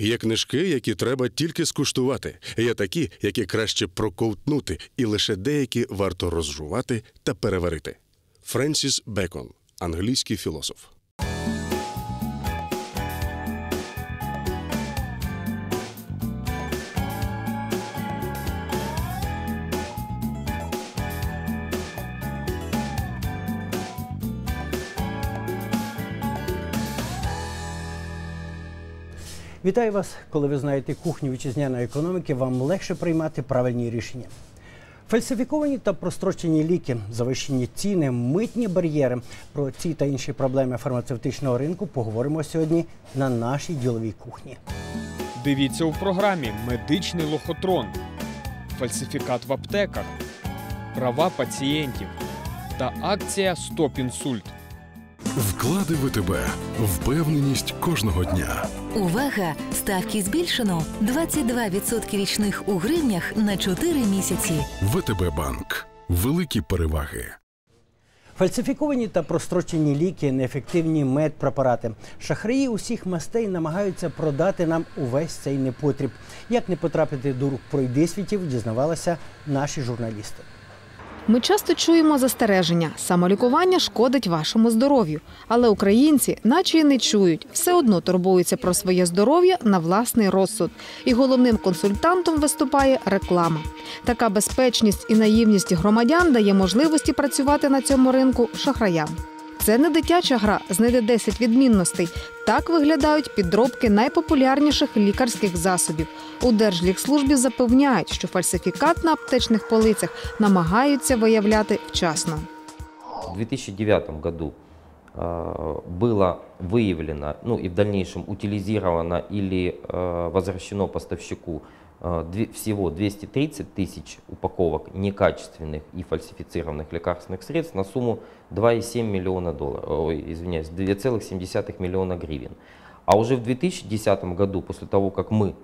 Є книжки, які треба тільки скуштувати. Є такі, які краще проковтнути, і лише деякі варто розжувати та переварити. Френсіс Бекон, англійський філософ. Вітаю вас, коли ви знаєте кухню вітчизняної економіки, вам легше приймати правильні рішення. Фальсифіковані та прострочені ліки, завищені ціни, митні бар'єри. Про ці та інші проблеми фармацевтичного ринку поговоримо сьогодні на нашій діловій кухні. Дивіться у програмі Медичний лохотрон, фальсифікат в аптеках, права пацієнтів та акція Стоп інсульт. Вклади ВТБ. Впевненість кожного дня. Увага! Ставки збільшено 22% річних у гривнях на 4 місяці. ВТБ Банк. Великі переваги. Фальсифіковані та прострочені ліки, неефективні медпрепарати. Шахраї усіх мастей намагаються продати нам увесь цей непотріб. Як не потрапити до рук пройдисвітів, дізнавалися наші журналісти. Ми часто чуємо застереження, самолікування шкодить вашому здоров'ю. Але українці, наче й не чують, все одно турбуються про своє здоров'я на власний розсуд. І головним консультантом виступає реклама. Така безпечність і наївність громадян дає можливості працювати на цьому ринку шахраям. Це не дитяча гра знайде 10 відмінностей. Так виглядають підробки найпопулярніших лікарських засобів. У Держлікслужбі запевняють, що фальсифікат на аптечних полицях намагаються виявляти вчасно. В 2009 году э, было выявлено, ну и в дальнейшем утилизировано или э, возвращено поставщику э, две- всего 230 тысяч упаковок некачественных и фальсифицированных лекарственных средств на сумму 2,7 миллиона долларов, ой, извиняюсь, 2,7 миллиона гривен. А уже в 2010 году, после того, как мы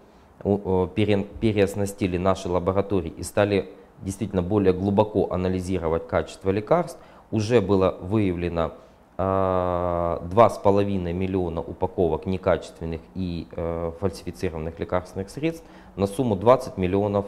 э, пере- переоснастили наши лаборатории и стали действительно более глубоко анализировать качество лекарств, уже было выявлено 2,5 миллиона упаковок некачественных и э, фальсифицированных лекарственных средств на сумму 20 миллионов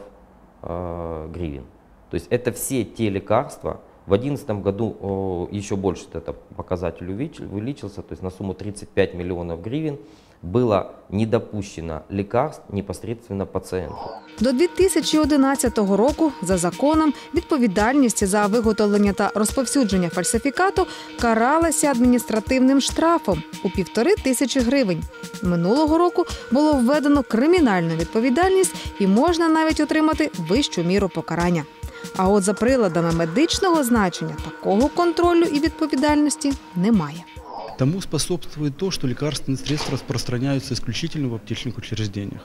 э, гривен. То есть это все те лекарства, в 2011 году о, еще больше этот показатель увелич- увеличился, то есть на сумму 35 миллионов гривен было не допущено лекарств непосредственно пациенту. До 2011 року за законом відповідальність за виготовлення та розповсюдження фальсифікату каралася адміністративним штрафом у півтори тисячі гривень. Минулого року було введено кримінальну відповідальність і можна навіть отримати вищу міру покарання. А от за приладами медичного значення такого контролю і відповідальності немає. Тому способствует то, что лекарственные средства распространяются исключительно в аптечных учреждениях.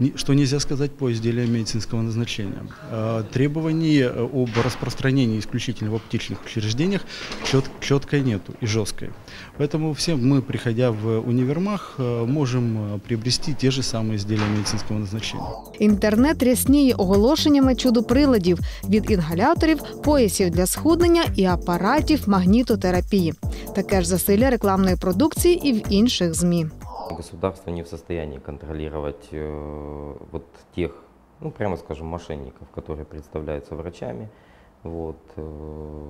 Ни- Что нельзя сказать по изделиям медицинского назначения. Э, Требований э, об распространении исключительно в аптечных учреждениях чет- четкой нету и жесткой. Поэтому все мы, приходя в универмаг, э, можем э, приобрести те же самые изделия медицинского назначения. Інтернет рясніє оголошеннями чудо-приладів від інгаляторів, поясів для схуднення і апаратів магнітотерапії. Таке ж засилля рекламної продукції і в інших змі. Государство не в состоянии контролировать э, вот тех, ну прямо скажем, мошенников, которые представляются врачами, вот, э,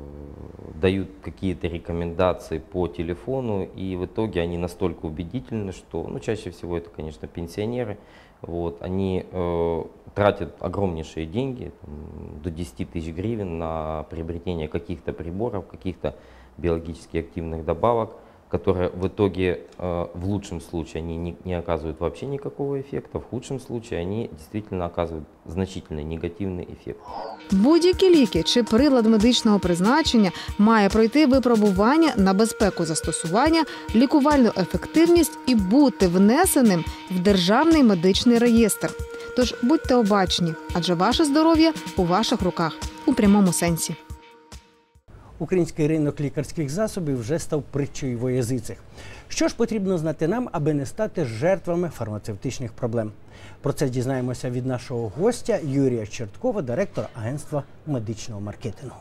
дают какие-то рекомендации по телефону, и в итоге они настолько убедительны, что, ну чаще всего это, конечно, пенсионеры, вот, они э, тратят огромнейшие деньги, там, до 10 тысяч гривен на приобретение каких-то приборов, каких-то биологически активных добавок, которые в итоге, э, в лучшем случае, они не, не оказывают вообще никакого эффекта, в худшем случае они действительно оказывают значительный негативный эффект. Будь-які ліки чи прилад медичного призначення має пройти випробування на безпеку застосування, лікувальну ефективність і бути внесеним в державний медичний реєстр. Тож будьте обачні, адже ваше здоров'я у ваших руках у прямому сенсі. Український ринок лікарських засобів вже став притчою во язицях. Що ж потрібно знати нам, аби не стати жертвами фармацевтичних проблем? Про це дізнаємося від нашого гостя Юрія Черткова, директора агентства медичного маркетингу.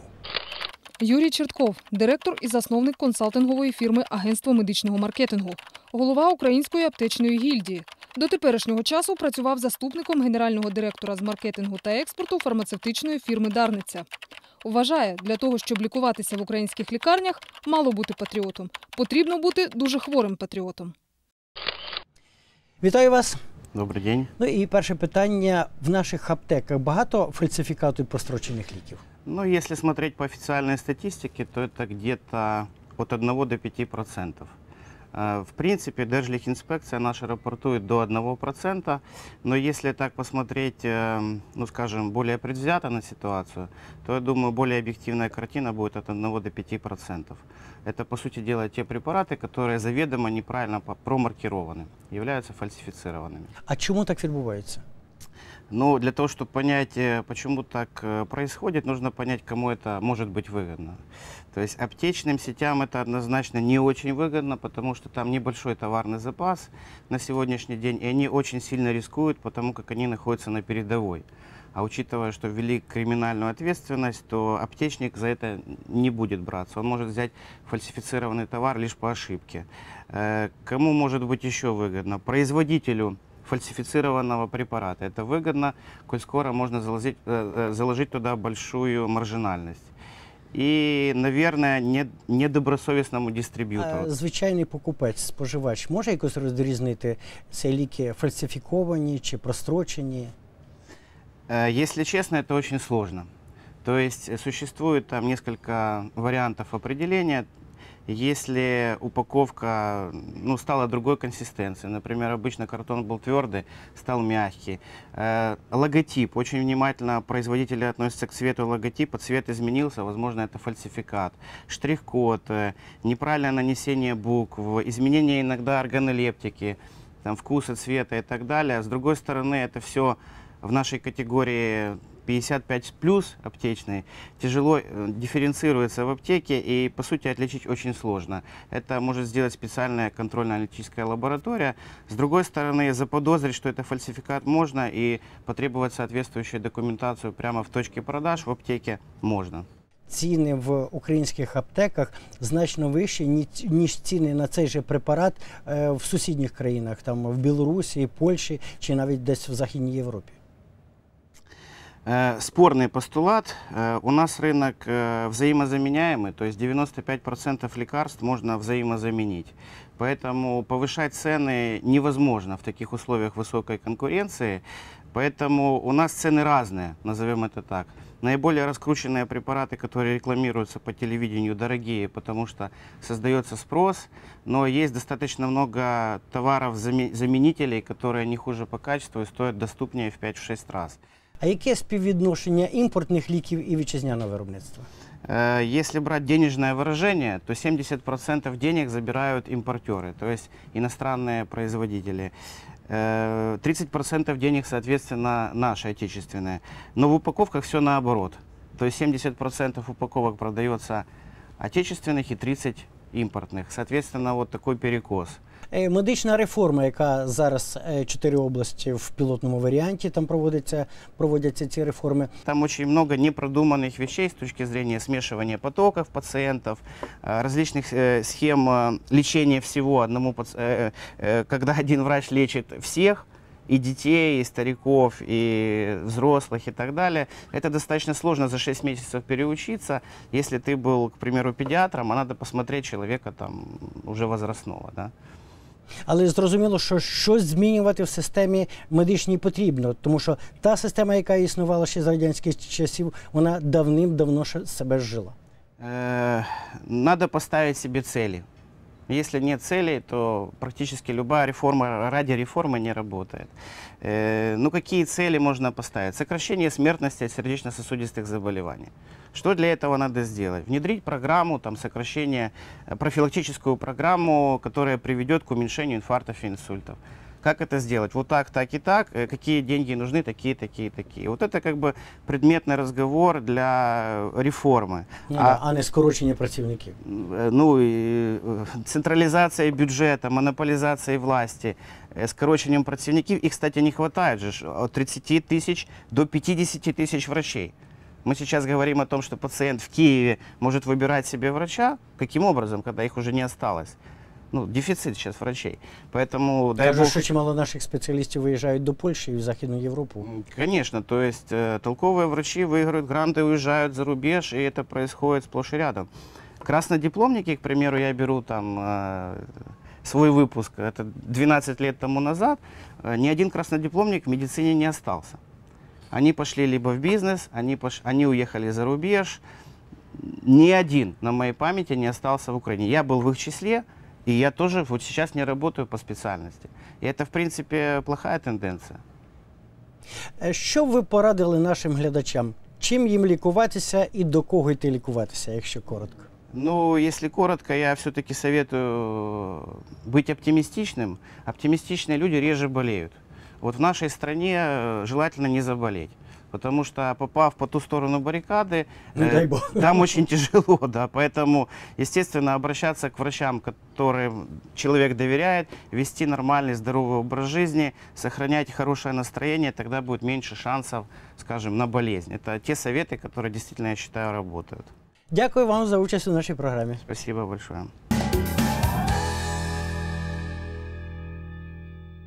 Юрій Чертков, директор і засновник консалтингової фірми Агентство медичного маркетингу, голова Української аптечної гільдії. До теперішнього часу працював заступником генерального директора з маркетингу та експорту фармацевтичної фірми Дарниця. Вважає, для того, щоб лікуватися в українських лікарнях, мало бути патріотом. Потрібно бути дуже хворим патріотом. Вітаю вас. Добрый день. Ну і перше питання: в наших аптеках багато фальсифікату і прострочених ліків. Ну, если смотреть по официальной статистике, то это где-то от 1 до 5 процентов. Э, В принципе, Держлихинспекция наша рапортует до 1 процента, но если так посмотреть, э, ну, скажем, более предвзято на ситуацию, то, я думаю, более объективная картина будет от 1 до 5 процентов. Это, по сути дела, те препараты, которые заведомо неправильно промаркированы, являются фальсифицированными. А чому так відбувається? Ну, для того, чтобы понять, э, почему так э, происходит, нужно понять, кому это может быть выгодно. То есть аптечным сетям это однозначно не очень выгодно, потому что там небольшой товарный запас на сегодняшний день, и они очень сильно рискуют, потому как они находятся на передовой. А учитывая, что ввели криминальную ответственность, то аптечник за это не будет браться. Он может взять фальсифицированный товар лишь по ошибке. Э, Кому может быть еще выгодно? Производителю фальсифицированного препарата. Это выгодно, коль скоро можно заложить, э, э, заложить туда большую маржинальность. И, наверное, не, недобросовестному дистрибьютору. А звичайний покупець, споживач може якось розрізнити це ліки фальсифіковані чи прострочені? Э, Если честно, это очень сложно. То есть э, существует там несколько вариантов определения. Если упаковка ну, стала другой консистенции, например, обычно картон был твердый, стал мягкий. Э, логотип, очень внимательно производители относятся к цвету логотипа, цвет изменился, возможно, это фальсификат. Штрих-код, э, неправильное нанесение букв, изменение иногда органолептики, там, вкуса, цвета и так далее. С другой стороны, это все в нашей категории 55 плюс аптечной тяжело э, дифференцируется в аптеке и, по сути, отличить очень сложно. Это может сделать специальная контрольно-аналитическая лаборатория. С другой стороны, заподозрить, что это фальсификат можно и потребовать соответствующую документацию прямо в точке продаж в аптеке можно. Ціни в українських аптеках значно вищі, ні- ніж ціни на цей же препарат е, в сусідніх країнах, там в Білорусі, Польщі чи навіть десь в Західній Європі. Э, Спорный постулат. Э, У нас рынок э, взаимозаменяемый, то есть 95% лекарств можно взаимозаменить. Поэтому повышать цены невозможно в таких условиях высокой конкуренции. Поэтому у нас цены разные, назовем это так. Наиболее раскрученные препараты, которые рекламируются по телевидению, дорогие, потому что создается спрос, но есть достаточно много товаров-заменителей, которые не хуже по качеству и стоят доступнее в 5-6 раз. А яке співвідношення імпортних ліків і вітчизняного виробництва? Э, Если брать денежное выражение, то 70% денег забирают импортеры, то есть иностранные производители. Э, 30% денег, соответственно, наши отечественные. Но в упаковках все наоборот. То есть 70% упаковок продается отечественных и 30% импортных. Соответственно, вот такой перекос. Е, Медична реформа, яка зараз е, чотири області в пілотному варіанті, там проводиться, проводяться ці реформи. Там очень много непродуманных вещей с точки зрения смешивания потоков пациентов, э, различных э, схем э, лечения всего одному, паци- э, э, когда один врач лечит всех, и детей, и стариков, и взрослых, и так далее. Это достаточно сложно за 6 месяцев переучиться. Если ты был, к примеру, педиатром, а надо посмотреть человека там уже возрастного, да. Але зрозуміло, що щось змінювати в системі медичній потрібно, тому що та система, яка існувала ще з радянських часів, вона давним-давно ще себе жила. Э, Надо поставить себе цели. Если нет целей, то практически любая реформа ради реформы не работает. Э, Ну, какие цели можно поставить? Сокращение смертности от сердечно-сосудистых заболеваний. Что для этого надо сделать? Внедрить программу там, сокращения, э, профилактическую программу, которая приведет к уменьшению инфарктов и инсультов. Как это сделать? Вот так, так и так. Э, Какие деньги нужны? Такие, такие, такие. Вот это как бы предметный разговор для реформы. Ну, да, а не скорочення працівників. Э, ну, э, централизация бюджета, монополизация власти, э, скорочением противников. Их, кстати, не хватает же от 30 тысяч до 50 тысяч врачей. Мы сейчас говорим о том, что пациент в Киеве может выбирать себе врача. Каким образом, когда их уже не осталось? ну, дефицит сейчас врачей. Поэтому, дай Кажуть, бог, що чимало наших спеціалістів виїжджають до Польщі і в Західну Європу. Конечно, то есть э, толковые врачи выигрывают гранты, уезжают за рубеж, и это происходит сплошь и рядом. Краснодипломники, к примеру, я беру там э, свой выпуск, это 12 лет тому назад, э, ни один краснодипломник в медицине не остался. Они пошли либо в бизнес, они, пош... они уехали за рубеж. Ни один на моей памяти не остался в Украине. Я был в их числе, и я тоже вот сейчас не работаю по специальности. И это, в принципе, плохая тенденция. Е, Що б ви порадили нашим глядачам? Чим їм лікуватися і до кого йти лікуватися, якщо коротко? Ну, если коротко, я все-таки советую быть оптимистичным. Оптимистичные люди реже болеют. Вот в нашей стране э, желательно не заболеть. Потому что, попав по ту сторону баррикады, Не э, там очень тяжело, да. Поэтому, естественно, обращаться к врачам, которым человек доверяет, вести нормальный, здоровый образ жизни, сохранять хорошее настроение, тогда будет меньше шансов, скажем, на болезнь. Это те советы, которые действительно, я считаю, работают. Дякую вам за участь у нашій програмі. Спасибо большое.